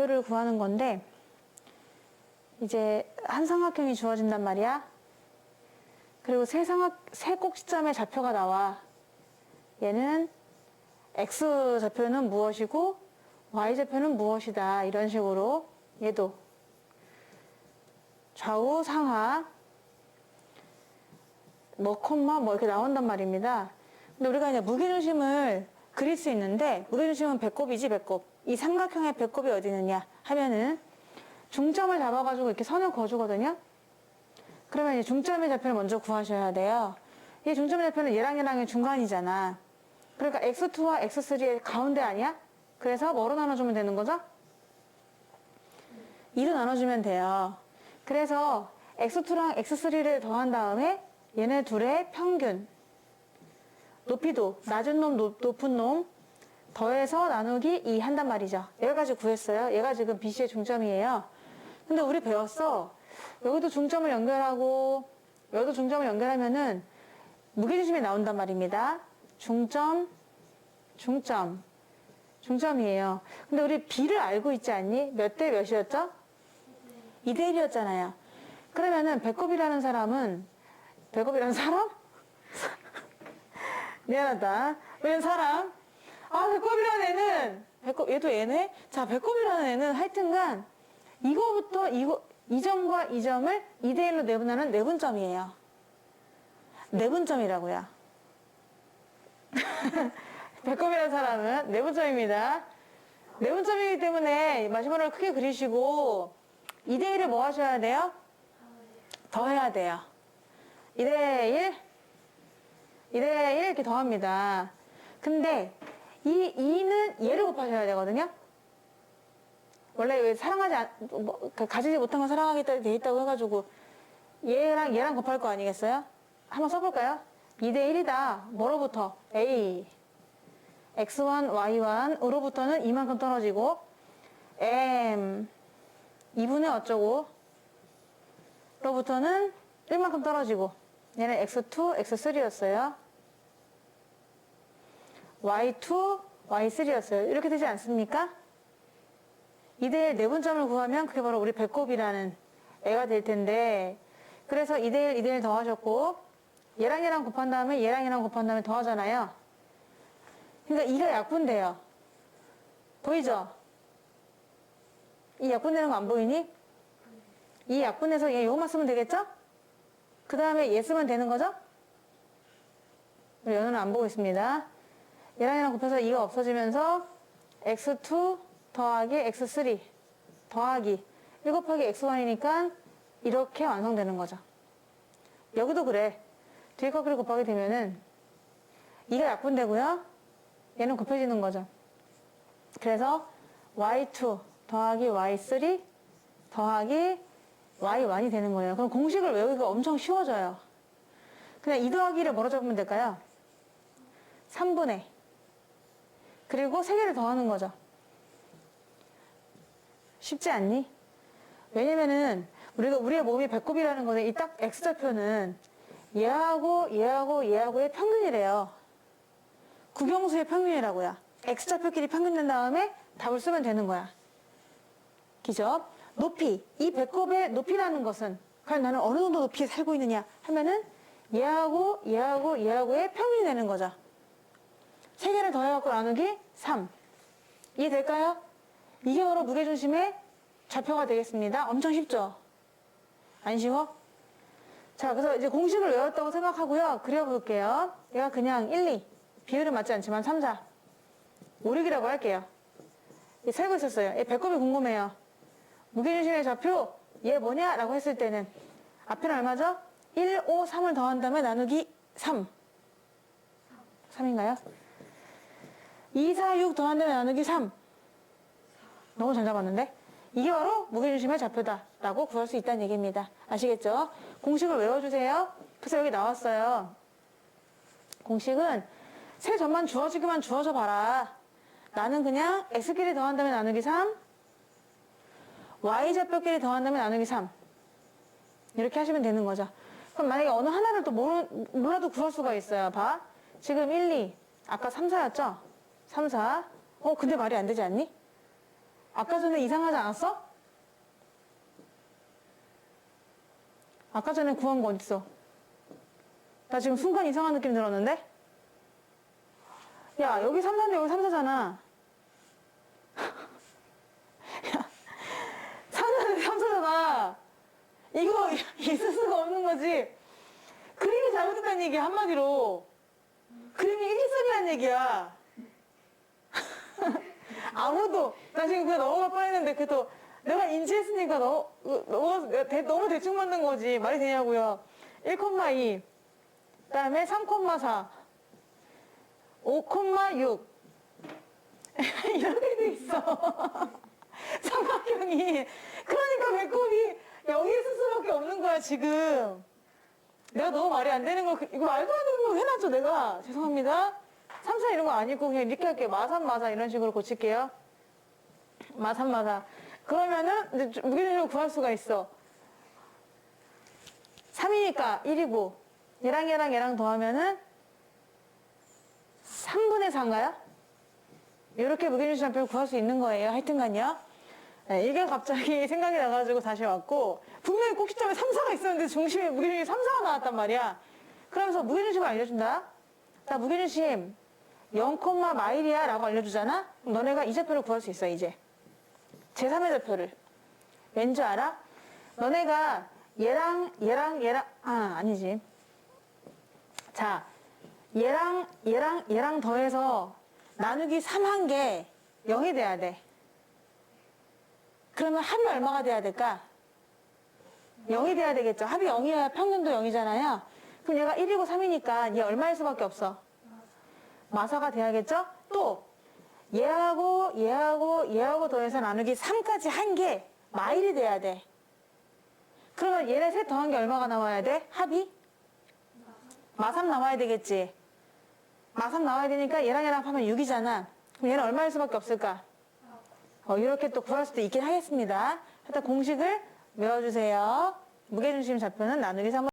좌표를 구하는 건데 이제 한 삼각형이 주어진단 말이야. 그리고 세 삼각 세 꼭지점의 좌표가 나와. 얘는 x 좌표는 무엇이고 y 좌표는 무엇이다. 이런 식으로 얘도 좌우 상하 뭐 콤마 뭐 이렇게 나온단 말입니다. 근데 우리가 이제 무게중심을 그릴 수 있는데 무게중심은 배꼽이지 배꼽. 이 삼각형의 배꼽이 어디 있느냐 하면은 중점을 잡아가지고 이렇게 선을 그어주거든요. 그러면 이제 중점의 좌표를 먼저 구하셔야 돼요. 이 중점의 좌표는 얘랑 얘랑의 중간이잖아. 그러니까 x2와 x3의 가운데 아니야? 그래서 뭐로 나눠주면 되는 거죠? 2로 나눠주면 돼요. 그래서 x2랑 x3를 더한 다음에 얘네 둘의 평균 높이도 낮은 놈 높, 높은 놈 더해서 나누기 2 한단 말이죠. 여기까지 구했어요. 얘가 지금 BC의 중점이에요. 근데 우리 배웠어. 여기도 중점을 연결하고 여기도 중점을 연결하면은 무게중심이 나온단 말입니다. 중점, 중점, 중점이에요. 근데 우리 B를 알고 있지 않니? 몇 대 몇이었죠? 2대 1이었잖아요. 그러면은 배꼽이라는 사람은 배꼽이라는 사람? 미안하다. 왜냐면 사람? 아, 배꼽이라는 애는, 배꼽, 얘도 얘네? 자, 배꼽이라는 애는 하여튼간, 이거부터, 이거, 이 점과 이 점을 2대1로 내분하는 내분점이에요. 내분점이라고요. 배꼽이라는 사람은 내분점입니다. 내분점이기 때문에 마시모로를 크게 그리시고, 2대1을 뭐 하셔야 돼요? 더 해야 돼요. 2대1, 2대1 이렇게 더합니다. 근데 이 2는 얘를 곱하셔야 되거든요. 원래 왜 사랑하지 않, 뭐, 그 가지지 못한 건 사랑하겠다 돼 있다고 해가지고 얘랑 얘랑 곱할 거 아니겠어요? 한번 써볼까요? 2대 1이다. 뭐로부터? A. x1, y1, 으로부터는 이만큼 떨어지고 m 2분의 어쩌고 로부터는 1만큼 떨어지고 얘는 x2, x3였어요. y2, y3였어요. 이렇게 되지 않습니까? 2대1 내분점을 구하면 그게 바로 우리 배꼽이라는 애가 될 텐데 그래서 2대1, 2대1 더하셨고 얘랑 얘랑 곱한 다음에 얘랑 얘랑 곱한 다음에 더하잖아요. 그러니까 2가 약분돼요. 보이죠? 이 약분되는 거 안 보이니? 이 약분해서 얘 요것만 쓰면 되겠죠? 그 다음에 얘 쓰면 되는 거죠? 연우는 안 보고 있습니다. 얘랑 얘랑 곱해서 2가 없어지면서 x2 더하기 x3 더하기 1 곱하기 x1이니까 이렇게 완성되는 거죠. 여기도 그래. 뒤에 거꾸로 곱하게 되면은 2가 약분되고요. 얘는 곱해지는 거죠. 그래서 y2 더하기 y3 더하기 y1이 되는 거예요. 그럼 공식을 외우기가 엄청 쉬워져요. 그냥 2 더하기를 뭐로 적으면 될까요? 3분의 그리고 3개를 더하는 거죠. 쉽지 않니? 왜냐면은 우리가 우리의 몸이 배꼽이라는 거는 이 딱 x좌표는 얘하고 얘하고 얘하고의 평균이래요. 구경수의 평균이라고요. x좌표끼리 평균 낸 다음에 답을 쓰면 되는 거야. 기죠? 높이. 이 배꼽의 높이라는 것은 과연 나는 어느 정도 높이에 살고 있느냐 하면은 얘하고 얘하고 얘하고의 평균이 되는 거죠. 세 개를 더해갖고 나누기 3. 이해될까요? 이게 바로 무게중심의 좌표가 되겠습니다. 엄청 쉽죠? 안 쉬워? 자, 그래서 이제 공식을 외웠다고 생각하고요. 그려볼게요. 얘가 그냥 1, 2. 비율은 맞지 않지만 3, 4. 5, 6이라고 할게요. 얘 살고 있었어요. 얘 배꼽이 궁금해요. 무게중심의 좌표, 얘 뭐냐? 라고 했을 때는 앞에는 얼마죠? 1, 5, 3을 더한 다음에 나누기 3. 3인가요? 2, 4, 6 더한 다음에 나누기 3. 너무 잘 잡았는데? 이게 바로 무게중심의 좌표다. 라고 구할 수 있다는 얘기입니다. 아시겠죠? 공식을 외워주세요. 그래서 여기 나왔어요. 공식은 세 점만 주어지기만 주어져 봐라. 나는 그냥 x끼리 더한 다음에 나누기 3, y좌표끼리 더한 다음에 나누기 3. 이렇게 하시면 되는 거죠. 그럼 만약에 어느 하나를 또 모르, 몰라도 구할 수가 있어요. 봐. 지금 1, 2. 아까 3, 4였죠? 3, 4. 어, 근데 말이 안 되지 않니? 아까 전에 이상하지 않았어? 아까 전에 구한 거 어딨어? 나 지금 순간 이상한 느낌 들었는데? 야, 여기 3사인데 여기 3사잖아. 야, 3사인데 3사잖아. 이거 있을 수가 없는 거지. 그림이 잘못됐다는 얘기야, 한마디로. 그림이 일직선이라는 얘기야. 아무도, 나 지금 그냥 넘어갈 뻔 했는데, 그래도 내가 인지했으니까 너, 너무, 대- 너무 대충 만든 거지. 말이 되냐고요. 1,2. 그 다음에 3,4. 5,6. 이렇게 돼 있어. 삼각형이. 그러니까 배꼽이 여기 있을 수밖에 없는 거야, 지금. 내가 너무 말이 안 되는 거, 그- 이거 말도 안 되는 거 해놨죠, 내가. 죄송합니다. 3, 4 이런 거 아니고 그냥 이렇게 할게요. 마삼, 마사 이런 식으로 고칠게요. 마삼, 마사. 그러면은 무게중심을 구할 수가 있어. 3이니까 1이고, 얘랑 얘랑 얘랑 더하면은 3분의 4인가요? 이렇게 무게중심표를 구할 수 있는 거예요. 하여튼간요. 네, 이게 갑자기 생각이 나가지고 다시 왔고, 분명히 꼭 시점에 3, 4가 있었는데 중심에 무게중심 3, 4가 나왔단 말이야. 그러면서 무게중심을 알려준다. 자, 무게중심 0, 마일이야 라고 알려주잖아? 그럼 너네가 이 좌표를 구할 수 있어, 이제. 제3의 좌표를. 왠지 알아? 너네가 얘랑, 얘랑, 얘랑, 아, 아니지. 자, 얘랑, 얘랑, 얘랑 더해서 나누기 3 한 게 0이 돼야 돼. 그러면 합이 얼마가 돼야 될까? 0이 돼야 되겠죠. 합이 0이어야 평균도 0이잖아요. 그럼 얘가 1이고 3이니까 얘 얼마일 수밖에 없어? 마사가 돼야겠죠? 또 얘하고 얘하고 얘하고 더해서 나누기 3까지 한 게 마일이 돼야 돼. 그러면 얘네 셋 더한 게 얼마가 나와야 돼? 합이? 마3 나와야 되겠지. 마3 나와야 되니까 얘랑 얘랑 하면 6이잖아. 그럼 얘는 얼마일 수밖에 없을까? 어, 이렇게 또 구할 수도 있긴 하겠습니다. 일단 공식을 외워주세요. 무게중심 좌표는 나누기 3